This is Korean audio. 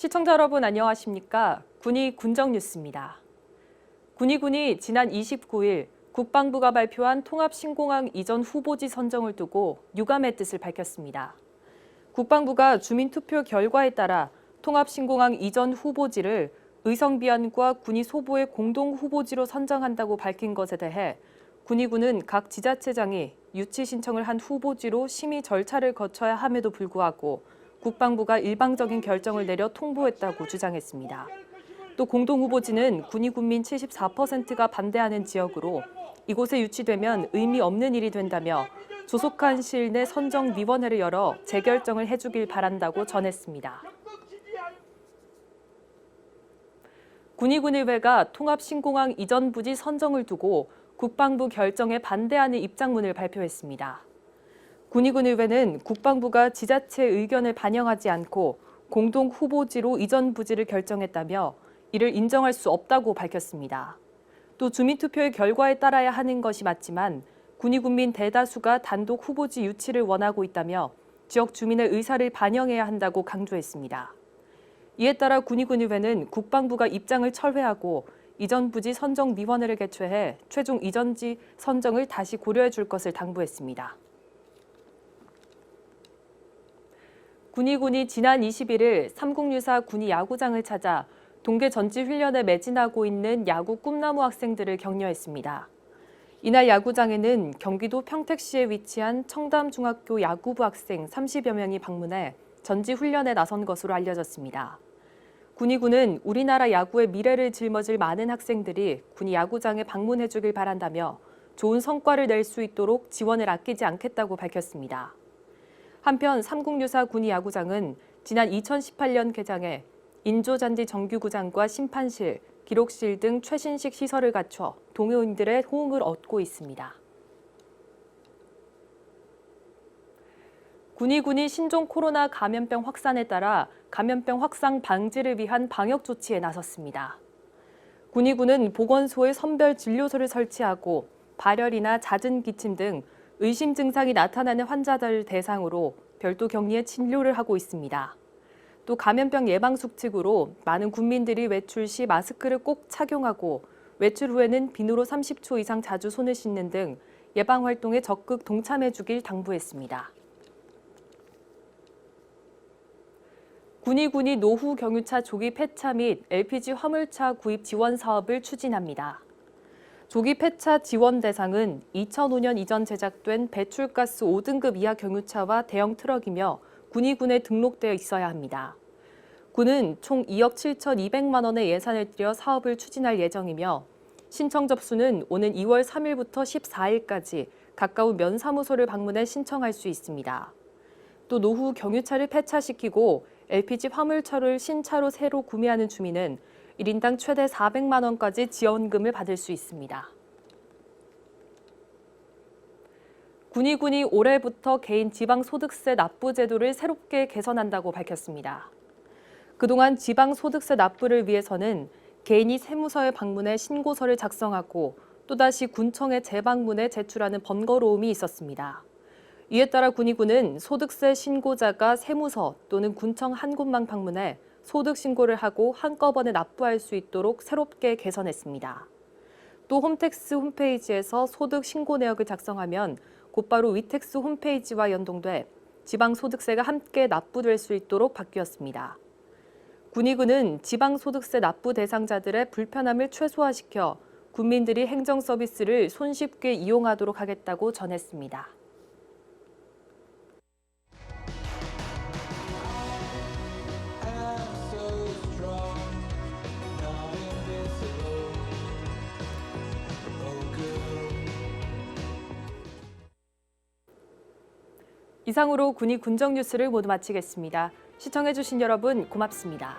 시청자 여러분 안녕하십니까? 군이 군정 뉴스입니다. 군의군이 지난 29일 국방부가 발표한 통합신공항 이전 후보지 선정을 두고 유감의 뜻을 밝혔습니다. 국방부가 주민투표 결과에 따라 통합신공항 이전 후보지를 의성비안과 군이 소보의 공동 후보지로 선정한다고 밝힌 것에 대해 군의군은 각 지자체장이 유치 신청을 한 후보지로 심의 절차를 거쳐야 함에도 불구하고 국방부가 일방적인 결정을 내려 통보했다고 주장했습니다. 또 공동 후보지는 군의 군민 74%가 반대하는 지역으로 이곳에 유치되면 의미 없는 일이 된다며 조속한 시일 내 선정위원회를 열어 재결정을 해주길 바란다고 전했습니다. 군의군의회가 통합신공항 이전 부지 선정을 두고 국방부 결정에 반대하는 입장문을 발표했습니다. 군의군의회는 국방부가 지자체 의견을 반영하지 않고 공동 후보지로 이전 부지를 결정했다며 이를 인정할 수 없다고 밝혔습니다. 또 주민투표의 결과에 따라야 하는 것이 맞지만 군의군민 대다수가 단독 후보지 유치를 원하고 있다며 지역 주민의 의사를 반영해야 한다고 강조했습니다. 이에 따라 군의군의회는 국방부가 입장을 철회하고 이전 부지 선정 위원회를 개최해 최종 이전지 선정을 다시 고려해 줄 것을 당부했습니다. 군의군이 지난 21일 삼국유사 군의 야구장을 찾아 동계 전지 훈련에 매진하고 있는 야구 꿈나무 학생들을 격려했습니다. 이날 야구장에는 경기도 평택시에 위치한 청담중학교 야구부 학생 30여 명이 방문해 전지 훈련에 나선 것으로 알려졌습니다. 군의군은 우리나라 야구의 미래를 짊어질 많은 학생들이 군의 야구장에 방문해 주길 바란다며 좋은 성과를 낼 수 있도록 지원을 아끼지 않겠다고 밝혔습니다. 한편 삼국유사 군의 야구장은 지난 2018년 개장해 인조잔디 정규구장과 심판실, 기록실 등 최신식 시설을 갖춰 동호인들의 호응을 얻고 있습니다. 군의군이 신종 코로나 감염병 확산에 따라 감염병 확산 방지를 위한 방역 조치에 나섰습니다. 군의군은 보건소에 선별 진료소를 설치하고 발열이나 잦은 기침 등 의심 증상이 나타나는 환자들 대상으로 별도 격리에 진료를 하고 있습니다. 또 감염병 예방 수칙으로 많은 국민들이 외출 시 마스크를 꼭 착용하고 외출 후에는 비누로 30초 이상 자주 손을 씻는 등 예방 활동에 적극 동참해 주길 당부했습니다. 군의군이 노후 경유차 조기 폐차 및 LPG 화물차 구입 지원 사업을 추진합니다. 조기 폐차 지원 대상은 2005년 이전 제작된 배출가스 5등급 이하 경유차와 대형 트럭이며 군의군에 등록되어 있어야 합니다. 군은 총 2억 7,200만 원의 예산을 들여 사업을 추진할 예정이며 신청 접수는 오는 2월 3일부터 14일까지 가까운 면사무소를 방문해 신청할 수 있습니다. 또 노후 경유차를 폐차시키고 LPG 화물차를 신차로 새로 구매하는 주민은 1인당 최대 400만 원까지 지원금을 받을 수 있습니다. 군의군이 올해부터 개인 지방소득세 납부 제도를 새롭게 개선한다고 밝혔습니다. 그동안 지방소득세 납부를 위해서는 개인이 세무서에 방문해 신고서를 작성하고 또다시 군청에 재방문해 제출하는 번거로움이 있었습니다. 이에 따라 군의군은 소득세 신고자가 세무서 또는 군청 한 곳만 방문해 소득 신고를 하고 한꺼번에 납부할 수 있도록 새롭게 개선했습니다. 또 홈택스 홈페이지에서 소득 신고 내역을 작성하면 곧바로 위택스 홈페이지와 연동돼 지방소득세가 함께 납부될 수 있도록 바뀌었습니다. 군의군은 지방소득세 납부 대상자들의 불편함을 최소화시켜 국민들이 행정 서비스를 손쉽게 이용하도록 하겠다고 전했습니다. 이상으로 군이 군정 뉴스를 모두 마치겠습니다. 시청해주신 여러분 고맙습니다.